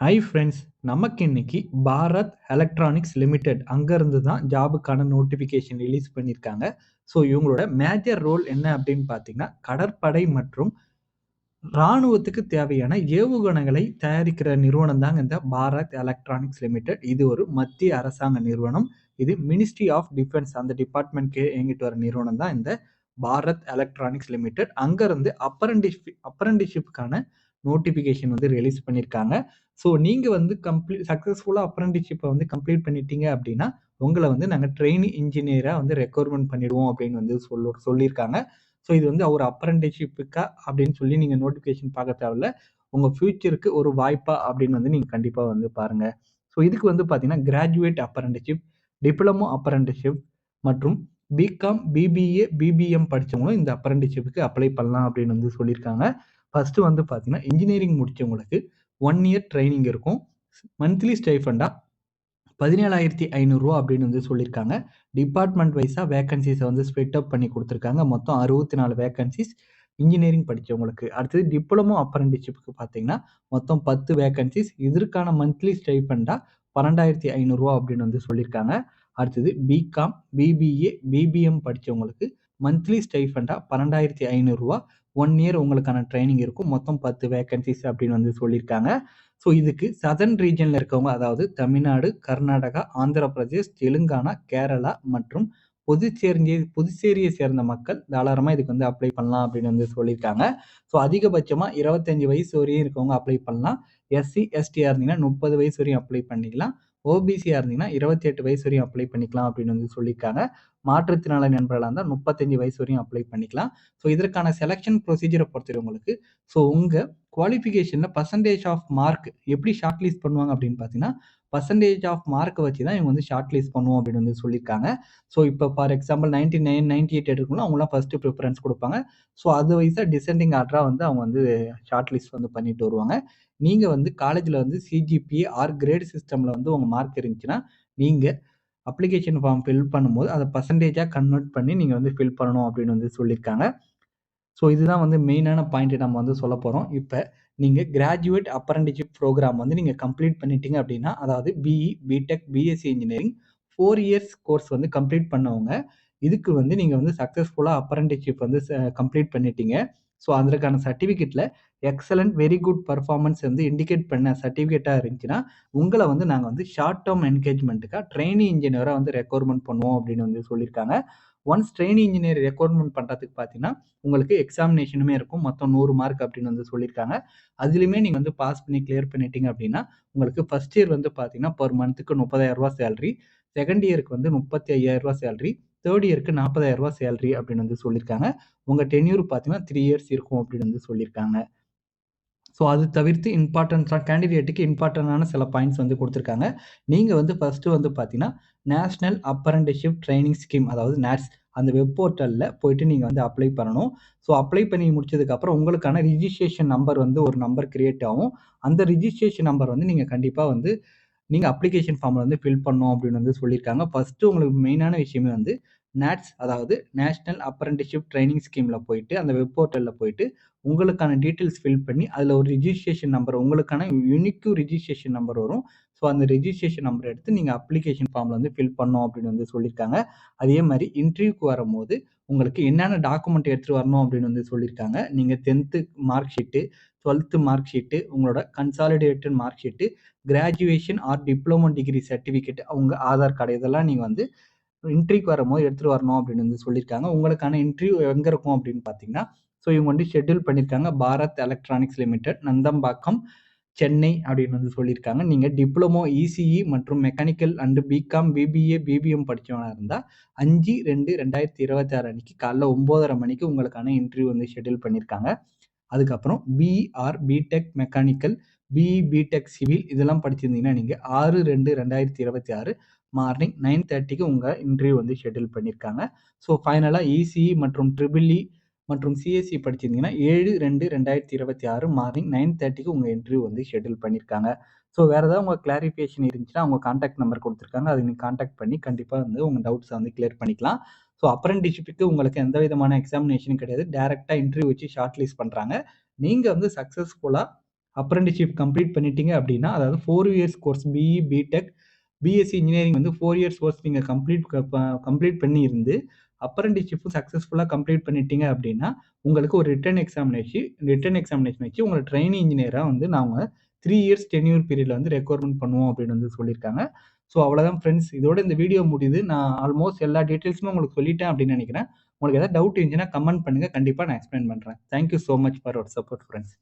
Hi friends நமக்கு இன்னைக்கு Bharat electronics limited அங்கேருந்து தான் ஜாபுக்கான நோட்டிஃபிகேஷன் ரிலீஸ் பண்ணியிருக்காங்க. ஸோ இவங்களோட மேஜர் ரோல் என்ன அப்படின்னு பார்த்தீங்கன்னா கடற்படை மற்றும் இராணுவத்துக்கு தேவையான ஏவுகணைகளை தயாரிக்கிற நிறுவனம் தாங்க இந்த பாரத் எலக்ட்ரானிக்ஸ் லிமிடெட் இது ஒரு மத்திய அரசாங்க நிறுவனம். இது மினிஸ்ட்ரி ஆஃப் டிஃபென்ஸ் அந்த டிபார்ட்மெண்ட்க்கு இயங்கிட்டு வர நிறுவனம் தான் இந்த பாரத் எலக்ட்ரானிக்ஸ் லிமிடெட் அங்கேருந்து அப்பரண்டிஷிப் அப்பரண்டிஷிப்புக்கான நோட்டிஃபிகேஷன் வந்து ரிலீஸ் பண்ணியிருக்காங்க ஸோ நீங்கள் வந்து கம்ப்ளீட் சக்ஸஸ்ஃபுல்லாக அப்ரண்டிஷிப்பை வந்து கம்ப்ளீட் பண்ணிட்டீங்க அப்படின்னா உங்களை வந்து நாங்கள் ட்ரெயின் இன்ஜினியராக வந்து ரெக்வயர்மெண்ட் பண்ணிடுவோம் அப்படின்னு வந்து சொல்ல சொல்லியிருக்காங்க. ஸோ இது வந்து ஒரு அப்ரண்டிஷிப்புக்கா அப்படின்னு சொல்லி நீங்கள் நோட்டிஃபிகேஷன் பார்க்க தேவையில்ல. உங்கள் ஃப்யூச்சருக்கு ஒரு வாய்ப்பா அப்படின்னு வந்து நீங்கள் கண்டிப்பாக வந்து பாருங்கள் ஸோ இதுக்கு வந்து பார்த்தீங்கன்னா கிராஜுவேட் அப்ரண்டிஷிப் டிப்ளமோ அப்ரண்டிஷிப் மற்றும் பிகாம் பிபிஏ பிபிஎம் படித்தவங்களும் இந்த அப்ரண்டிஷிப்புக்கு அப்ளை பண்ணலாம் அப்படின்னு வந்து சொல்லியிருக்காங்க. ஃபஸ்ட்டு வந்து பார்த்தீங்கன்னா இன்ஜினியரிங் முடித்தவங்களுக்கு ஒன் இயர் ட்ரைனிங் இருக்கும். மந்த்லி ஸ்டைஃபண்டாக பதினேழாயிரத்தி ஐநூறுரூவா அப்படின்னு வந்து சொல்லியிருக்காங்க. டிபார்ட்மெண்ட் வைஸாக வேகன்சிஸை வந்து ஸ்ப்ளிட் அப் பண்ணி கொடுத்துருக்காங்க. மொத்தம் அறுபத்தி நாலு வேகன்சிஸ் இன்ஜினியரிங் படித்தவங்களுக்கு அடுத்தது டிப்ளமோ அப்ரண்டிஷிப்புக்கு பார்த்தீங்கன்னா மொத்தம் பத்து வேகன்சிஸ் இதற்கான மந்த்லி ஸ்டைஃபண்டாக பன்னெண்டாயிரத்தி ஐநூறுரூவா அப்படின்னு வந்து சொல்லியிருக்காங்க. அடுத்தது பிகாம் பிபிஏ பிபிஎம் படித்தவங்களுக்கு மந்த்லி ஸ்டைஃபண்டாக பன்னெண்டாயிரத்தி ஐநூறுரூவா ஒன் இயர் உங்களுக்கான ட்ரைனிங் இருக்கும். மொத்தம் பத்து வேகன்சிஸ் அப்படின்னு வந்து சொல்லியிருக்காங்க. ஸோ இதுக்கு சதர்ன் ரீஜனில் இருக்கவங்க அதாவது தமிழ்நாடு கர்நாடகா ஆந்திர பிரதேஷ் தெலுங்கானா கேரளா மற்றும் புதுச்சேரி புதுச்சேரியை சேர்ந்த மக்கள் தாராளமாக இதுக்கு வந்து அப்ளை பண்ணலாம் அப்படின்னு வந்து சொல்லியிருக்காங்க. ஸோ அதிகபட்சமாக இருபத்தஞ்சி வயசு வரையும் இருக்கவங்க அப்ளை பண்ணலாம். எஸ்சி எஸ்டியாக இருந்தீங்கன்னா முப்பது வயசு வரையும் அப்ளை பண்ணிக்கலாம். ஓபிசியாக இருந்தீங்கன்னா இருபத்தி எட்டு வயசு வரையும் அப்ளை பண்ணிக்கலாம் அப்படின்னு வந்து சொல்லியிருக்காங்க. மாற்றுத்திறனாளி நண்பர்களாக இருந்தால் முப்பத்தஞ்சு வயசு வரையும் அப்ளை பண்ணிக்கலாம். ஸோ இதற்கான செலெக்ஷன் ப்ரொசீஜரை பொறுத்தவரை உங்களுக்கு ஸோ உங்கள் குவாலிஃபிகேஷனில் பர்சன்டேஜ் ஆஃப் மார்க் எப்படி ஷார்ட் லிஸ்ட் பண்ணுவாங்க அப்படின்னு பார்த்தீங்கன்னா பர்சன்டேஜ் ஆஃப் மார்க்கை வச்சு தான் இவங்க வந்து ஷார்ட் லிஸ்ட் பண்ணுவோம் அப்படின்னு வந்து சொல்லியிருக்காங்க. ஸோ இப்போ for example ninety nine ninety eight எடுக்கணும் அவங்களாம் ஃபஸ்ட்டு ப்ரிஃபரன்ஸ் கொடுப்பாங்க. ஸோ அது வைஸாக டிசெண்டிங் ஆர்டராக வந்து அவங்க வந்து ஷார்ட் லிஸ்ட் வந்து பண்ணிட்டு வருவாங்க. நீங்கள் வந்து காலேஜில் வந்து சிஜிபி ஆர் கிரேட் சிஸ்டமில் வந்து உங்கள் மார்க் இருந்துச்சுன்னா நீங்கள் அப்ளிகேஷன் ஃபார்ம் ஃபில் பண்ணும்போது அதை பர்சன்டேஜாக கன்வெர்ட் பண்ணி நீங்கள் வந்து ஃபில் பண்ணணும் அப்படின்னு வந்து சொல்லியிருக்காங்க. ஸோ இதுதான் வந்து மெயினான பாயிண்ட் நம்ம வந்து சொல்ல போகிறோம் இப்போ நீங்கள் கிராஜுவேட் அப்ரண்டிஷிப் ப்ரோக்ராம் வந்து நீங்கள் கம்ப்ளீட் பண்ணிட்டீங்க அப்படின்னா அதாவது BE BTech BSc engineering four years course வந்து கம்ப்ளீட் பண்ணவங்க இதுக்கு வந்து நீங்கள் வந்து சக்ஸஸ்ஃபுல்லாக அப்ரண்டிஷிப் வந்து கம்ப்ளீட் பண்ணிட்டீங்க. ஸோ அதற்கான சர்டிஃபிகேட்டில் எக்ஸலண்ட் வெரி குட் பர்ஃபார்மன்ஸ் வந்து இண்டிகேட் பண்ண சர்டிஃபிகேட்டாக இருந்துச்சுன்னா உங்களை வந்து நாங்கள் வந்து ஷார்ட் டேர்ம் என்கேஜ்மெண்ட்டுக்காக ட்ரெயினிங் இன்ஜினியராக வந்து ரெக்வயர்மெண்ட் பண்ணுவோம் அப்படின்னு வந்து சொல்லியிருக்காங்க. ஒன்ஸ் ட்ரெயினிங் இன்ஜினியர் ரெக்வயர்மெண்ட் பண்ணுறதுக்கு பார்த்தீங்கன்னா உங்களுக்கு எக்ஸாமினேஷனுமே இருக்கும். மொத்தம் நூறு மார்க் அப்படின்னு வந்து சொல்லியிருக்காங்க. அதுலேயுமே நீங்கள் வந்து பாஸ் பண்ணி கிளியர் பண்ணிட்டீங்க அப்படின்னா உங்களுக்கு ஃபஸ்ட் இயர் வந்து பார்த்தீங்கன்னா பர் மந்த்துக்கு முப்பதாயிரரூபா சேலரி செகண்ட் இயருக்கு வந்து முப்பத்தி ஐயாயிரரூபா சேலரி தேர்ட் இயருக்கு நாற்பதாயிரரூபா சேலரி அப்படின்னு வந்து சொல்லியிருக்காங்க உங்கள் டென்யூர் பார்த்தீங்கன்னா த்ரீ இயர்ஸ் இருக்கும் அப்படின்னு வந்து சொல்லியிருக்காங்க ஸோ அது தவிர்த்து இம்பார்ட்டன்ஸாக கேண்டிடேட்டுக்கு இம்பார்ட்டண்டான சில பாயிண்ட்ஸ் வந்து கொடுத்துருக்காங்க. நீங்கள் வந்து ஃபஸ்ட்டு வந்து பார்த்தீங்கன்னா நேஷ்னல் அப்ரண்டிஷிப் ட்ரைனிங் ஸ்கீம் அதாவது நேட்ஸ் அந்த வெப் போர்ட்டலில் போயிட்டு நீங்கள் வந்து அப்ளை பண்ணணும். ஸோ அப்ளை பண்ணி முடிச்சதுக்கப்புறம் உங்களுக்கான ரிஜிஸ்ட்ரேஷன் நம்பர் வந்து ஒரு நம்பர் கிரியேட் ஆகும். அந்த ரிஜிஸ்ட்ரேஷன் நம்பர் வந்து நீங்கள் கண்டிப்பாக வந்து நீங்கள் அப்ளிகேஷன் ஃபார்மில் வந்து ஃபில் பண்ணணும் அப்படின்னு வந்து சொல்லியிருக்காங்க ஃபஸ்ட்டு உங்களுக்கு மெயினான விஷயமே வந்து நேட்ஸ் அதாவது நேஷ்னல் அப்ரண்டிஷிப் ட்ரைனிங் ஸ்கீமில் போயிட்டு அந்த வெப் போர்ட்டலில் போயிட்டு உங்களுக்கான டீட்டெயில்ஸ் ஃபில் பண்ணி அதில் ஒரு ரிஜிஸ்ட்ரேஷன் நம்பர் உங்களுக்கான யூனிக்கு ரிஜிஸ்ட்ரேஷன் நம்பர் வரும். ஸோ அந்த ரிஜிஸ்ட்ரேஷன் நம்பர் எடுத்து நீங்கள் அப்ளிகேஷன் ஃபார்மில் வந்து ஃபில் பண்ணோம் அப்படின்னு வந்து சொல்லியிருக்காங்க. அதே மாதிரி இன்டர்வியூக்கு வரும்போது உங்களுக்கு என்னென்ன டாக்குமெண்ட் எடுத்துகிட்டு வரணும் அப்படின்னு வந்து சொல்லியிருக்காங்க. நீங்கள் tenth mark sheet twelfth mark sheet உங்களோட consolidated mark sheet graduation or diploma degree certificate அவங்க ஆதார் கார்டு இதெல்லாம் நீங்கள் வந்து இன்ட்ரிக்கு வரும்போது எடுத்துகிட்டு வரணும் அப்படின்னு வந்து சொல்லியிருக்காங்க. உங்களுக்கான இன்டர்வியூ எங்கே இருக்கும் அப்படின்னு பார்த்தீங்கன்னா ஸோ இவங்க வந்து ஷெட்யூல் பண்ணியிருக்காங்க. பாரத் எலக்ட்ரானிக்ஸ் லிமிடெட் நந்தம்பாக்கம் சென்னை அப்படின்னு வந்து சொல்லியிருக்காங்க. நீங்கள் டிப்ளமோ இசிஇ மற்றும் mechanical and BCom BBA BBM படித்தவனாக இருந்தால் அஞ்சு ரெண்டு ரெண்டாயிரத்தி இருபத்தி ஆறு அன்னைக்கு காலைல ஒம்போதரை மணிக்கு உங்களுக்கான இன்டர்வியூ வந்து ஷெட்யூல் பண்ணியிருக்காங்க. அதுக்கப்புறம் PR BTech mechanical BE BTech civil இதெல்லாம் படிச்சிருந்தீங்கன்னா நீங்கள் ஆறு ரெண்டு ரெண்டாயிரத்தி இருபத்தி ஆறு மார்னிங் நைன் தேர்ட்டிக்கு உங்கள் இன்டர்வியூ வந்து ஷெட்யூல் பண்ணியிருக்காங்க ஸோ ஃபைனலாக இசிஇ மற்றும் ட்ரிபிள்இ e மற்றும் சிஎஸ்சி படிச்சிருந்தீங்கன்னா ஏழு ரெண்டு ரெண்டாயிரத்தி இருபத்தி ஆறு மார்னிங் நைன் தேர்ட்டிக்கு உங்கள் இன்டர்வியூ வந்து ஷெட்யூல் பண்ணியிருக்காங்க ஸோ வேறு ஏதாவது உங்கள் கிளாரிஃபிகேஷன் இருந்துச்சுன்னா அவங்க காண்டாக்ட் நம்பர் கொடுத்துருக்காங்க. அதை நீங்கள் காண்டாக்ட் பண்ணி கண்டிப்பாக வந்து உங்கள் டவுட்ஸை வந்து கிளியர் பண்ணிக்கலாம். ஸோ அப்ரண்டிஷிப்புக்கு உங்களுக்கு எந்த விதமான எக்ஸாமினேஷனும் கிடையாது. டேரெக்டாக இன்டர்வியூ வச்சு ஷார்ட் லிஸ்ட் பண்ணுறாங்க நீங்கள் வந்து சக்ஸஸ்ஃபுல்லாக அப்ரண்டிஷிப் கம்ப்ளீட் பண்ணிட்டீங்க அப்படின்னா அதாவது four years course BE BTech BSc engineering வந்து ஃபோர் இயர்ஸ் கோர்ஸ் நீங்கள் கம்ப்ளீட் கம்ப்ளீட் பண்ணி இருந்து அப்ரண்டிஷிப்பும் சக்ஸஸ்ஃபுல்லாக கம்ப்ளீட் பண்ணிட்டீங்க அப்படின்னா உங்களுக்கு ஒரு ரிட்டன் எக்ஸாமினேஷன் ரிட்டர்ன் எக்ஸாமினேஷன் வச்சு உங்களை ட்ரைனிங் இன்ஜினியராக வந்து நாங்கள் த்ரீ இயர்ஸ் டென்யூர் பீரியடில் வந்து ரெக்வயர்மெண்ட் பண்ணுவோம் அப்படின்னு வந்து சொல்லியிருக்காங்க. ஸோ அவ்வளோதான் ஃப்ரெண்ட்ஸ் இதோட இந்த வீடியோ முடியுது. நான் ஆல்மோஸ்ட் எல்லா டீட்டெயில்ஸுமே உங்களுக்கு சொல்லிட்டேன் அப்படின்னு நினைக்கிறேன். உங்களுக்கு ஏதாவது டவுட் இருந்துச்சுன்னா கமெண்ட் பண்ணுங்கள் கண்டிப்பாக நான் எக்ஸ்பிளைன் பண்ணுறேன் thank you so much for our support friends